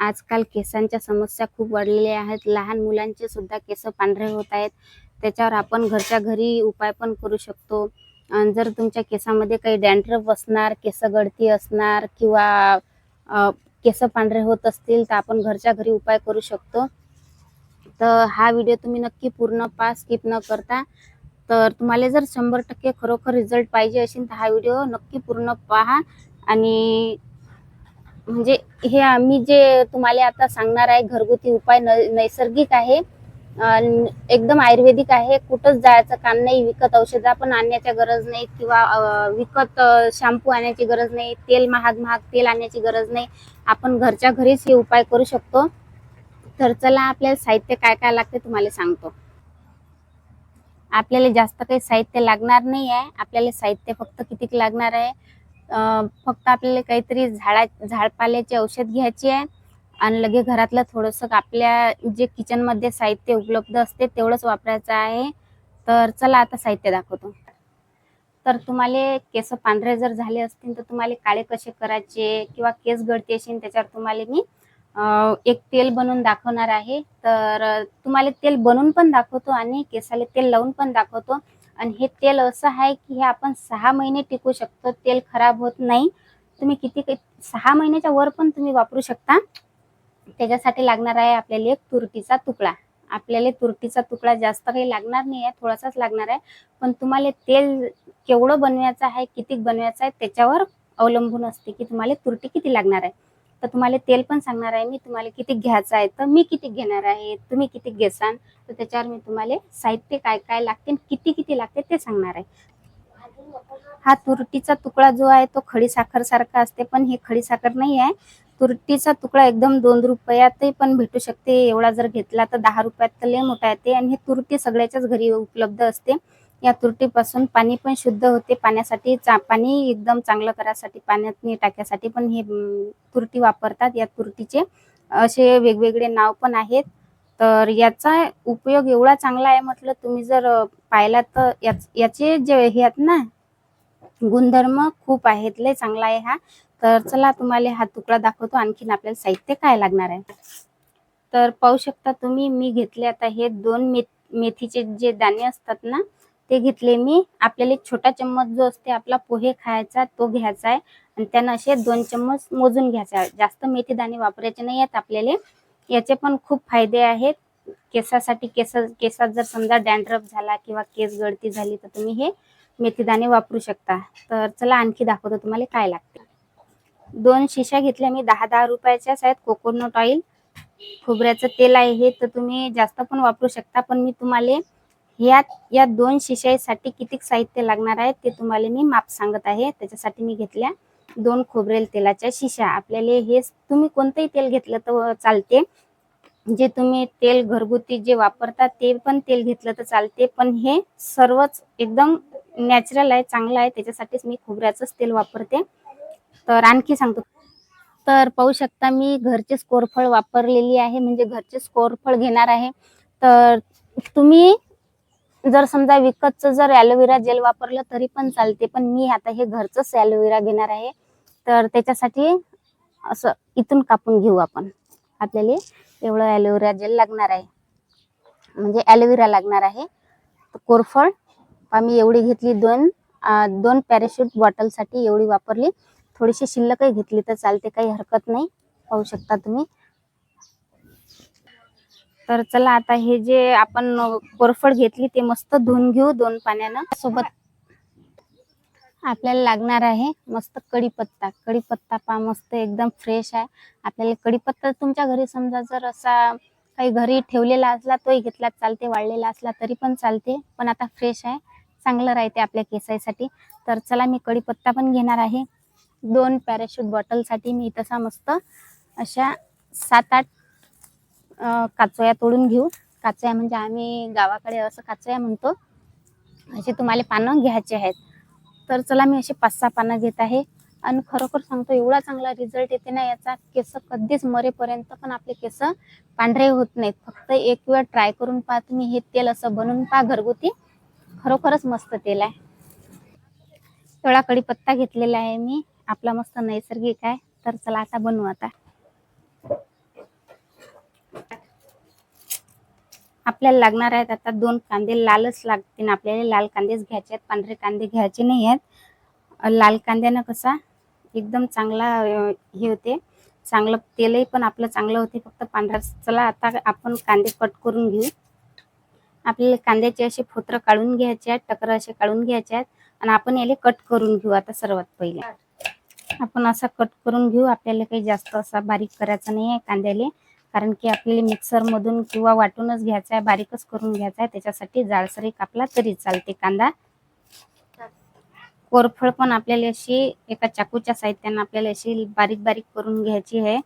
आजकाल केसांच्या समस्या खूप वाढलेल्या आहेत. लहान मुलांचे सुद्धा केस पांढरे होत आहेत. त्याच्यावर आपण घरच्या घरी उपाय पण करू शकतो. जर तुमच्या केसामध्ये काही डॅन्ड्रफ असणार केस गळती असणार किंवा केस पांढरे होत असतील तर आपण घरच्या घरी उपाय करू शकतो. तर हा व्हिडिओ तुम्ही नक्की पूर्ण पहा स्किप न करता. तर तुम्हाला जर शंभर टक्के खरोखर रिझल्ट पाहिजे असेल तर हा व्हिडिओ नक्की पूर्ण पहा आणि म्हणजे हे आम्ही जे तुम्हाला आता सांगणार आहे घरगुती उपाय नैसर्गिक आहे एकदम आयुर्वेदिक आहे कुठंच जायचं काम नाही विकत औषधं पण आणण्याची गरज नाही किंवा विकत शॅम्पू आणण्याची गरज नाही तेल महाग महाग तेल आणण्याची गरज नाही आपण घरच्या घरीच हे उपाय करू शकतो. तर चला आपल्याला साहित्य काय काय लागते तुम्हाला सांगतो. आपल्याला जास्त काही साहित्य लागणार नाही आहे आपल्याला साहित्य फक्त किती लागणार आहे फक्त आपल्याला काहीतरी झाडा झाडपाल्याचे औषध घ्यायचे आहे आणि लगे घरातलं थोडंसं आपल्या जे किचनमध्ये साहित्य उपलब्ध असते तेवढंच वापरायचं आहे. तर चला आता साहित्य दाखवतो. तर तुम्हाला केस पांढरे जर झाले असतील तर तुम्हाला काळे कसे करायचे किंवा केस गळती असेल त्याच्यावर तुम्हाला मी एक तेल बनवून दाखवणार आहे. तर तुम्हाला तेल बनवून पण दाखवतो आणि केसाला तेल लावून पण दाखवतो. आणि हे तेल असं आहे की हे आपण सहा महिने टिकू शकतो तेल खराब होत नाही. तुम्ही किती काही- सहा महिन्याच्या वर पण तुम्ही वापरू शकता. त्याच्यासाठी लागणार आहे आपल्याला एक तुरटीचा तुकडा. आपल्याला तुरटीचा तुकडा जास्त काही लागणार नाही आहे थोडासाच लागणार आहे. पण तुम्हाला तेल केवढं बनवायचं आहे किती बनवायचं आहे त्याच्यावर अवलंबून असते की तुम्हाला तुरटी किती लागणार आहे. तर तुम्हाला तेल पण सांगणार आहे मी. तुम्हाला किती घ्यायचं आहे तर मी किती घेणार आहे तुम्ही किती घेसान तर त्याच्यावर मी तुम्हाला साहित्य काय काय लागते आणि किती किती लागते ते सांगणार आहे. हा तुरटीचा तुकडा जो आहे तो खडी साखर सारखा असते पण हे खडी साखर नाही आहे. तुरटीचा तुकडा एकदम दोन रुपयातही पण भेटू शकते. एवढा जर घेतला तर दहा रुपयात तर लय मोठा येते आणि हे तुरटी सगळ्याच्याच घरी उपलब्ध असते. या तुरटीपासून पाणी पण शुद्ध होते. पाण्यासाठी चा- पाणी एकदम चांगलं करायसाठी पाण्यात टाक्यासाठी पण हे तुरटी वापरतात. या तुरटीचे असे वेगवेगळे नाव पण आहेत. तर याचा उपयोग एवढा चांगला आहे म्हटलं तुम्ही जर पाहिला तर याच- याचे जे हे आहेत ना गुणधर्म खूप आहेत. लय चांगला आहे हा. तर चला तुम्हाला हा तुकडा दाखवतो. आणखीन आपल्याला साहित्य काय लागणार आहे? तर पाहू शकता तुम्ही मी घेतले आता हे दोन मेथ मेथीचे जे दाणे असतात ना ते घेतले मी. आपल्याला एक छोटा चम्मच जो असते आपला पोहे खायचा तो घ्यायचा आहे. आणि त्यानं असे दोन चम्मच मोजून घ्यायचा आहे. जास्त मेथी दाणे वापरायचे नाही आहेत आपल्याला. याचे पण खूप फायदे आहेत. केसासाठी केस केसात जर समजा डॅन्ड्रफ झाला किंवा केस गळती झाली तर तुम्ही हे मेथीदाणे वापरू शकता. तर चला आणखी दाखवतो तुम्हाला काय लागते. दोन शिशा घेतल्या मी. दहा दहा रुपयाच्याच आहेत. Coconut oil. खोबऱ्याचं तेल आहे हे तर तुम्ही जास्त पण वापरू शकता. पण मी तुम्हाला यात या दोन शिशाईसाठी किती साहित्य लागणार आहे ते तुम्हाला मी माप सांगत आहे. त्याच्यासाठी मी घेतल्या दोन खोबरेल तेलाच्या शिशा आपल्याला हे तुम्ही कोणतंही तेल घेतलं तर चालते. जे तुम्ही तेल घरगुती जे वापरता ते पण तेल घेतलं तर चालते. पण हे सर्वच एकदम नॅचरल आहे चांगलं आहे. त्याच्यासाठीच मी खोबऱ्याचंच तेल वापरते. तर आणखी सांगतो. तर पाहू शकता मी घरचेच कोरफळ वापरलेली आहे. म्हणजे घरचेच कोरफळ घेणार आहे. तर तुम्ही जर समजा विकतचं जर ॲलोवेरा जेल वापरलं तरी पण चालते पण मी आता हे घरचंच ॲलोवेरा घेणार आहे. तर त्याच्यासाठी असं इथून कापून घेऊ आपण. आपल्याला एवढं ॲलोवेरा जेल लागणार आहे. म्हणजे ॲलोवेरा लागणार आहे. कोरफळ आम्ही एवढी घेतली दोन दोन पॅराशूट बॉटलसाठी एवढी वापरली. थोडीशी शिल्लकही घेतली तर चालते काही हरकत नाही. पाहू शकता तुम्ही. तर चला आता हे जे आपण कोरफड घेतली ते मस्त धुवून घेऊ दोन पाण्यानं. सोबत आपल्याला लागणार आहे मस्त कढीपत्ता. कढीपत्ता पा मस्त एकदम फ्रेश आहे. आपल्याला कढीपत्ता तुमच्या घरी समजा जर असा काही घरी ठेवलेला असला तोही घेतला चालते वाळलेला असला तरी पण चालते पण आता फ्रेश आहे. चांगलं राहते आपल्या केसासाठी तर चला मी कढीपत्ता पण घेणार आहे. दोन पॅराशूट बॉटलसाठी मी तसा मस्त अशा सात आठ काचोया तोडून घेऊ. काचोया म्हणजे आम्ही गावाकडे असं काचोया म्हणतो. असे तुम्हाला पानं घ्यायचे आहेत. तर चला मी असे पाच सहा पानं घेत आहे. आणि खरोखर सांगतो एवढा चांगला रिझल्ट येते ना याचा केस कधीच मरेपर्यंत पण आपले केस पांढरे होत नाहीत. फक्त एक वेळ ट्राय करून पहा तुम्ही हे तेल असं बनवून पहा घरगुती. खरोखरच मस्त तेल आहे. एवढा कढीपत्ता घेतलेला आहे मी. आपला मस्त नैसर्गिक आहे. तर चला आता बनवू आता. आपल्याला लागणार आहेत. आता दोन कांदे लालच लागतील. आपल्याला लाल कांदेच घ्यायचे आहेत. पांढरे कांदे घ्यायचे नाही आहेत. लाल कांद्यानं कसा एकदम चांगला हे होते. चांगलं तेलही पण आपलं चांगलं होते. फक्त पांढरा चला आता आपण कांदे कट करून घेऊ. आपल्याला कांद्याचे असे फोत्र काढून घ्यायचे आहेत. टकर असे काढून घ्यायचे आहेत. आणि आपण याले कट करून घेऊ आता सर्वात पहिले. आपण असा कट करून घेऊ. आपल्याला काही जास्त असा बारीक करायचा नाही आहे कांद्याले. कारण की आपल्याला मिक्सरमधून किंवा वाटूनच घ्यायचा आहे बारीकच करून घ्यायचा आहे त्याच्यासाठी जाळसरी कापला तरी चालते कांदा. कोरफळ पण आपल्याला अशी एका चाकूच्या साहित्यानं आपल्याला अशी बारीक बारीक करून घ्यायची आहे.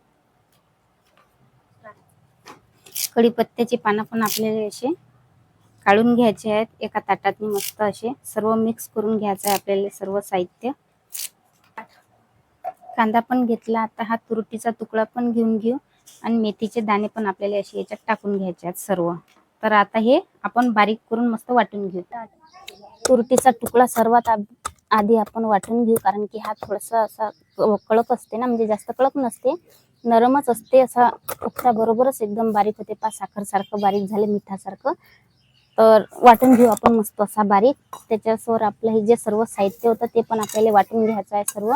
कढीपत्त्याची पानं पण आपल्याला अशी काढून घ्यायचे आहेत. एका ताटात मस्त असे सर्व मिक्स करून घ्यायचं आहे आपल्याला सर्व साहित्य. कांदा पण घेतला. आता हा तुरटीचा तुकडा पण घेऊन घेऊ. आणि मेथीचे दाणे पण आपल्याला असे याच्यात टाकून घ्यायचे आहेत सर्व. तर आता हे आपण बारीक करून मस्त वाटून घेऊ. तुरटीचा तुकडा सर्वात आधी आपण वाटून घेऊ कारण की हा थोडासा असा कळक कडक असते ना म्हणजे जास्त कडक नसते. नरमच असते असा बरोबरच एकदम बारीक होते. पा साखरसारखं बारीक झाले मिठासारखं. तर वाटून घेऊ आपण मस्त असा बारीक. त्याच्यासवर आपलं हे जे सर्व साहित्य होतं ते पण आपल्याला वाटून घ्यायचं आहे सर्व.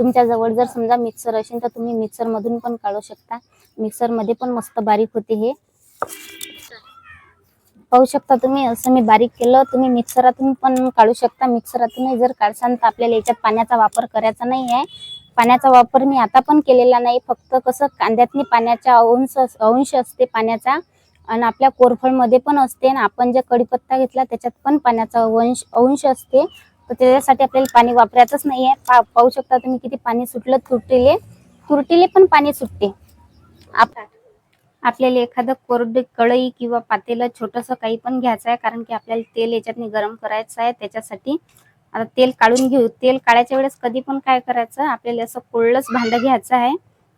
तुमच्या जवळ जर समजा मिक्सर असेल तर तुम्ही मिक्सरमधून पण काढू शकता. मिक्सरमध्ये पण मस्त बारीक होते हे. पाहू शकता तुम्ही असं मी बारीक केलं तुम्ही मिक्सरातून पण काढू शकता. मिक्सरातूनही जर काढसान तर आपल्याला याच्यात पाण्याचा वापर करायचा नाही आहे पाण्याचा वापर मी आता पण केलेला नाही. फक्त कसं कांद्यातनी पाण्याचा अंश अंश असते पाण्याचा. आणि आपल्या कोरफडमध्ये पण असते. आणि आपण जे कढीपत्ता घेतला त्याच्यात पण पाण्याचा वंश अंश असते. तर त्याच्यासाठी आपल्याला पाणी वापरायचंच नाही आहे पा पाहू शकता तुम्ही किती पाणी सुटलं तुरटीले. तुरटीले पण पाणी सुटते. आप आपल्याला एखादं कोरडी कढई किंवा पातेलं छोटंसं काही पण घ्यायचं आहे कारण की आपल्याला तेल याच्यातनी गरम करायचं आहे त्याच्यासाठी. आता तेल काढून घेऊ. तेल काढायच्या वेळेस कधी पण काय करायचं आपल्याला असं कोळलंच भांडं घ्यायचं आहे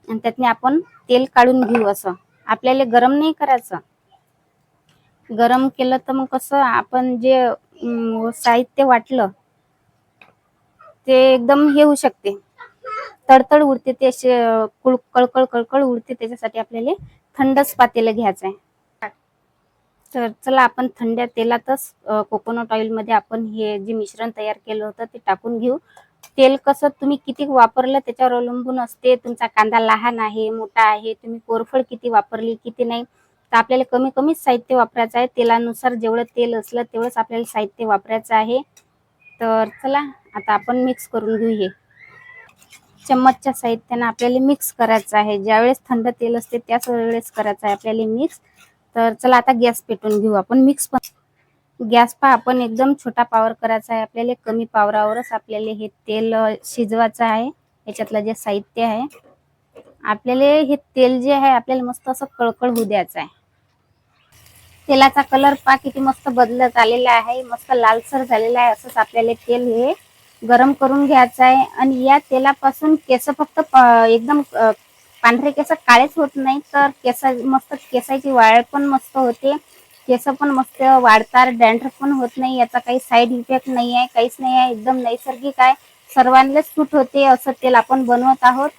आणि त्यातनी आपण तेल काढून घेऊ असं. आपल्याला गरम नाही करायचं. गरम केलं तर मग कसं आपण जे साहित्य वाटलं ते एकदम हे होऊ शकते. तडतड उडते ते असे कुळ कळकळ कळकळ उडते त्याच्यासाठी आपल्याला थंडच पातेलं घ्यायचं आहे. तर चला आपण थंड्या तेलातच कोकोनट ऑइलमध्ये आपण हे जे मिश्रण तयार केलं होतं ते टाकून घेऊ. तेल कसं तुम्ही किती वापरलं त्याच्यावर अवलंबून असते तुमचा कांदा लहान आहे मोठा आहे तुम्ही कोरफड किती वापरली किती नाही तर आपल्याला कमी कमीच साहित्य वापरायचं आहे. तेलानुसार जेवढं तेल असलं तेवढंच आपल्याला साहित्य वापरायचं आहे. तर चला आता आपण मिक्स करून घेऊ हे चम्मचच्या साहित्यानं आपल्याला मिक्स करायचं आहे. ज्यावेळेस थंड तेल असते त्याच वेळेस करायचं आहे आपल्याला मिक्स तर चला आता गॅस पेटून घेऊ आपण. मिक्स पण गॅस पा आपण एकदम छोटा पावर करायचा आहे. आपल्याला कमी पावरावरच आपल्याला हे तेल शिजवायचं आहे. याच्यातलं जे साहित्य आहे. आपल्याला हे तेल जे आहे आपल्याला मस्त असं कळकळ होऊ द्यायचं आहे. तेलाचा कलर पा किती मस्त बदलत आलेला आहे मस्त लालसर झालेला आहे असंच आपल्याला तेल हे गरम करून घ्यायचं आहे. आणि या तेलापासून केस फक्त एकदम पांढरे केस काळेच होत नाही तर केस मस्त केसाची वाळ पण मस्त होते. केस पण मस्त वाढतात डॅन्ड्रफ पण होत नाही याचा काही साईड इफेक्ट नाही आहे काहीच नाही आहे एकदम नैसर्गिक आहे. सर्वांनाच सूट होते असं तेल आपण बनवत आहोत.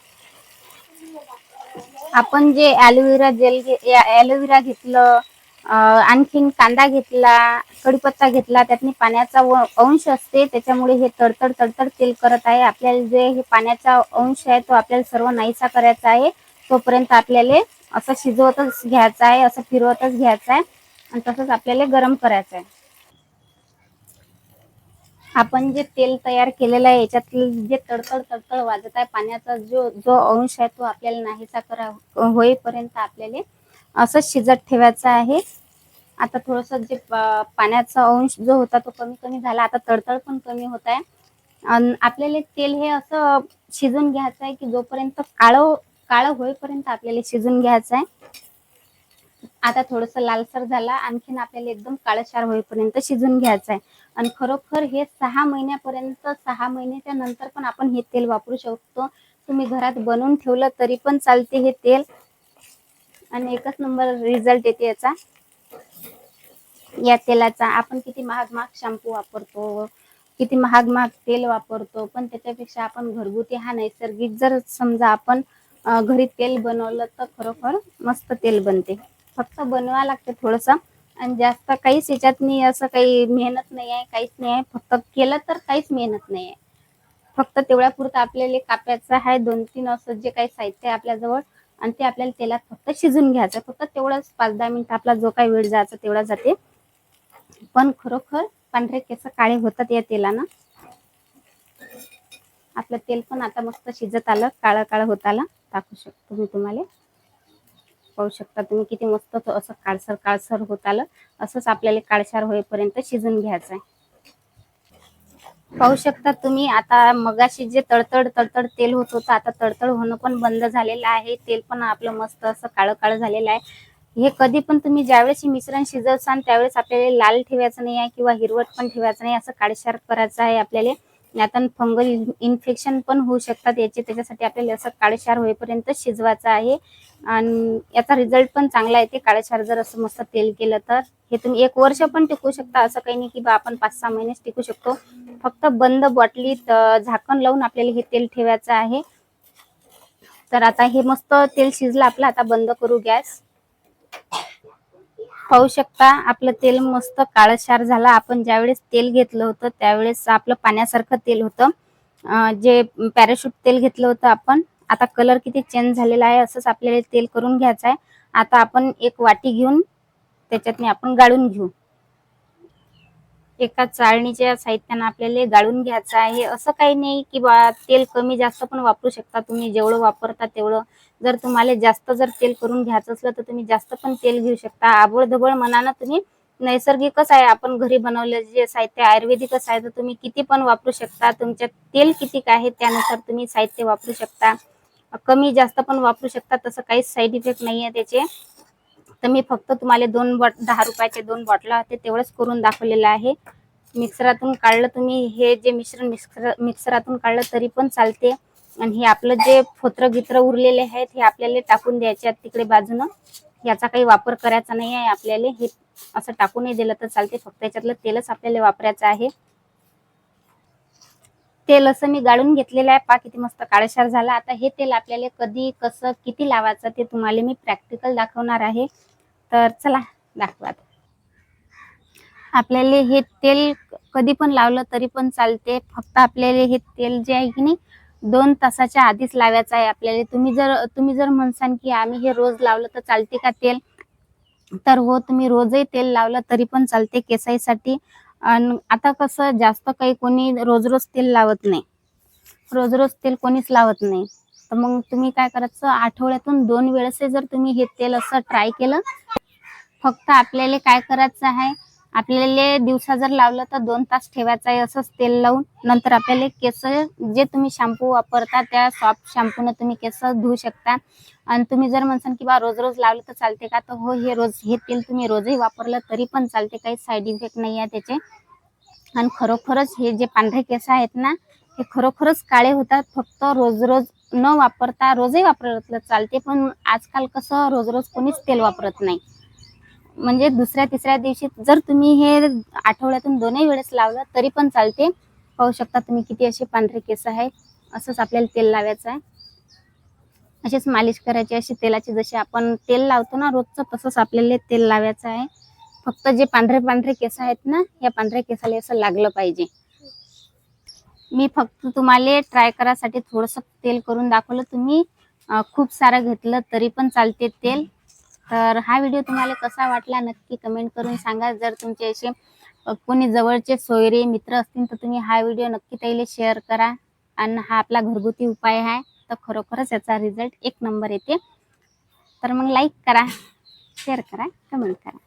आपण जे ॲलोवेरा जेल ॲलोवेरा घेतलं आणखीन कांदा घेतला कढीपत्ता घेतला त्यातनी पाण्याचा अंश असते त्याच्यामुळे हे तडतड तडतड तेल करत आहे. आपल्याला जे हे पाण्याचा अंश आहे तो आपल्याला सर्व नाहीसा करायचा आहे. तोपर्यंत आपल्याला असं शिजवतच घ्यायचं आहे असं फिरवतच घ्यायचं आहे आणि तसंच आपल्याला गरम करायचं आहे. आपण जे तेल तयार केलेलं आहे याच्यातलं जे तडतड तडतड वाजत आहे पाण्याचा जो जो अंश आहे तो आपल्याला नाहीसा करा होईपर्यंत आपल्याला असं शिजत ठेवायचं आहे. आता थोडस जे पाण्याचा अंश जो होता तो कमी कमी झाला. आता तडतड पण कमी होत आहे. आपल्याला तेल हे असं शिजून घ्यायचं आहे की जोपर्यंत काळं काळं होईपर्यंत आपल्याला शिजून घ्यायचं आहे. आता थोडस लालसर झाला. आणखीन आपल्याला एकदम काळशार होईपर्यंत शिजून घ्यायचं आहे. आणि खरोखर हे सहा महिन्यापर्यंत सहा महिन्याच्या नंतर पण आपण हे तेल वापरू शकतो. तुम्ही घरात बनवून ठेवलं तरी पण चालते हे तेल. आणि एकच नंबर रिझल्ट येते याचा. या तेलाचा. आपण किती महाग महाग शॅम्पू वापरतो किती महाग महाग तेल वापरतो पण त्याच्यापेक्षा आपण घरगुती हा नैसर्गिक जर समजा आपण घरी तेल बनवलं तर खरोखर मस्त तेल बनते. फक्त बनवा लागते थोडंसं. आणि जास्त काहीच याच्यात नाही असं काही मेहनत नाही आहे काहीच नाही आहे. फक्त केलं तर काहीच मेहनत नाही आहे. फक्त तेवढ्यापुरतं आपल्याला काप्याचं आहे दोन तीन असं जे काही साहित्य आहे आपल्याजवळ आणि ते आपल्याला तेलात फक्त शिजून घ्यायचं. फक्त तेवढंच पाच दहा मिनिट आपला जो काही वेळ जायचा तेवढा जाते. पण खरोखर पांढरे केस काळे होतात या तेलानं. आपलं तेल पण आता मस्त शिजत आलं काळं काळं होत आलं. टाकू शकतो मी तुम्हाला. पाहू शकता तुम्ही किती मस्त असं काळसर काळसर होत आलं. असंच आपल्याला काळशार होईपर्यंत शिजून घ्यायचं आहे. पाहू शकता तुम्ही. आता मगाशी जे तडतड तडतड तेल होत होतं आता तडतड होणं पण बंद झालेलं आहे. तेल पण आपलं मस्त असं काळं काळं झालेलं आहे. हे कधी पण तुम्ही ज्यावेळेस हे मिश्रण शिजवसान त्यावेळेस आपल्याला लाल ठेवायचं नाही आहे किंवा हिरवट पण ठेवायचं नाही असं काळशार करायचं आहे आपल्याला. आता फंगल इन्फेक्शन पण होऊ शकतात. याचे त्याच्यासाठी आपल्याला असं काळेशार होईपर्यंत शिजवायचं आहे. आणि याचा रिझल्ट पण चांगला येते काळेशार जर असं मस्त तेल केलं तर. हे तुम्ही एक वर्ष पण टिकू शकता. असं काही नाही की बा आपण पाच सहा महिनेच टिकू शकतो. फक्त बंद बॉटलीत झाकण लावून आपल्याला हे तेल ठेवायचं आहे. तर आता हे मस्त तेल शिजलं. आपलं आता बंद करू गॅस. पाहू शकता. आपलं तेल मस्त काळशार झालं. आपण ज्यावेळेस तेल घेतलं होतं त्यावेळेस आपलं पाण्यासारखं तेल होतं. जे पॅराशूट तेल घेतलं होतं आपण आता कलर किती चेंज झालेला आहे असंच आपल्याला तेल करून घ्यायचं आहे. आता आपण एक वाटी घेऊन त्याच्यातनी आपण गाळून घेऊ. एका चाळणीच्या साहित्यानं आपल्याला गाळून घ्यायचं आहे. असं काही नाही की बा तेल कमी जास्त पण वापरू शकता तुम्ही. जेवढं वापरता तेवढं. जर तुम्हाला जास्त जर तेल करून घ्यायचं असलं तर तुम्ही जास्त पण तेल घेऊ शकता. आबळ धबळ मनानं तुम्ही नैसर्गिकच आहे. आपण घरी बनवलेलं जे साहित्य आयुर्वेदिकच आहे तर तुम्ही किती पण वापरू शकता. तुमच्या तेल किती आहे त्यानुसार तुम्ही साहित्य वापरू शकता. कमी जास्त पण वापरू शकता. तसं काहीच साईड इफेक्ट नाही आहे त्याचे. तर मी फक्त तुम्हाला दोन बॉट दहा रुपयाचे दोन बॉटला होते तेवढंच करून दाखवलेलं आहे. मिक्सरातून काढलं तुम्ही हे जे मिश्रण मिक्सर मिक्सरातून काढलं तरी पण चालते. आणि हे आपलं जे फोत्र गित्र उरलेले आहेत हे आपल्याला टाकून द्यायचे आहेत तिकडे बाजूनं. याचा काही वापर करायचा नाही आहे आपल्याला. हे असं टाकूनही दिलं तर चालते. फक्त याच्यातलं तेलच आपल्याला वापरायचं आहे. तेल असं मी गाळून घेतलेलं आहे. पा किती मस्त काळेशार झाला. आता हे तेल आपल्याला कधी कसं किती लावायचं ते तुम्हाला मी प्रॅक्टिकल दाखवणार आहे. तर चला दाखवा आपल्याला हे तेल कधी पण लावलं तरी पण चालते. फक्त आपल्याला हे तेल जे आहे की नाही दोन तासाच्या आधीच लावायचं आहे आपल्याला. तुम्ही जर तुम्ही जर म्हणसान की आम्ही हे रोज लावलं तर चालते का तेल? तर हो तुम्ही रोजही तेल लावलं तरी पण चालते केसाईसाठी. आणि आता कसं जास्त काही कोणी रोज रोज तेल लावत नाही. रोज रोज तेल कोणीच लावत नाही. तर मग तुम्ही काय करायचं आठवड्यातून दोन वेळेस जर तुम्ही हे तेल असं ट्राय केलं फक्त आपल्याला काय करायचं आहे? आपल्याला दिवसा जर लावलं तर दोन तास ठेवायचं आहे असंच तेल लावून. नंतर आपल्याला केस जे तुम्ही शॅम्पू वापरता त्या सॉफ्ट शॅम्पूनं तुम्ही केस धुवू शकता. आणि तुम्ही जर म्हणसान की बा रोज रोज लावलं तर चालते का? तर हो हे रोज हे तेल तुम्ही रोजही वापरलं तरी पण चालते. काही साईड इफेक्ट नाही आहे त्याचे. आणि खरोखरच हे जे पांढरे केस आहेत ना हे खरोखरच काळे होतात. फक्त रोज रोज न वापरता रोजही वापरलं चालते. पण आजकाल कसं रोज रोज कोणीच तेल वापरत नाही. म्हणजे दुसऱ्या तिसऱ्या दिवशी जर तुम्ही हे आठवड्यातून दोनही वेळेस लावलं तरी पण चालते. पाहू शकता तुम्ही किती असे पांढरे केस आहे असंच आपल्याला तेल लावायचं आहे. असेच मालिश करायची अशी तेलाची जशी आपण तेल लावतो ना रोजचं तसंच आपल्याला तेल लावायचं आहे. फक्त जे पांढरे पांढरे केस आहेत ना या पांढऱ्या केसाला असं लागलं पाहिजे. मी फक्त तुम्हाला ट्राय करायसाठी थोडंसं तेल करून दाखवलं. तुम्ही खूप सारं घेतलं तरी पण चालते तेल. तर हा व्हिडिओ तुम्हाला कसा वाटला नक्की कमेंट करून सांगा. जर तुमचे असे कोणी जवळचे सोयरे मित्र असतील तर तुम्ही हा व्हिडिओ नक्की त्याला शेअर करा. आणि हा आपला घरगुती उपाय आहे तर खरोखरच याचा रिझल्ट एक नंबर येते. तर मग लाईक करा शेअर करा कमेंट करा.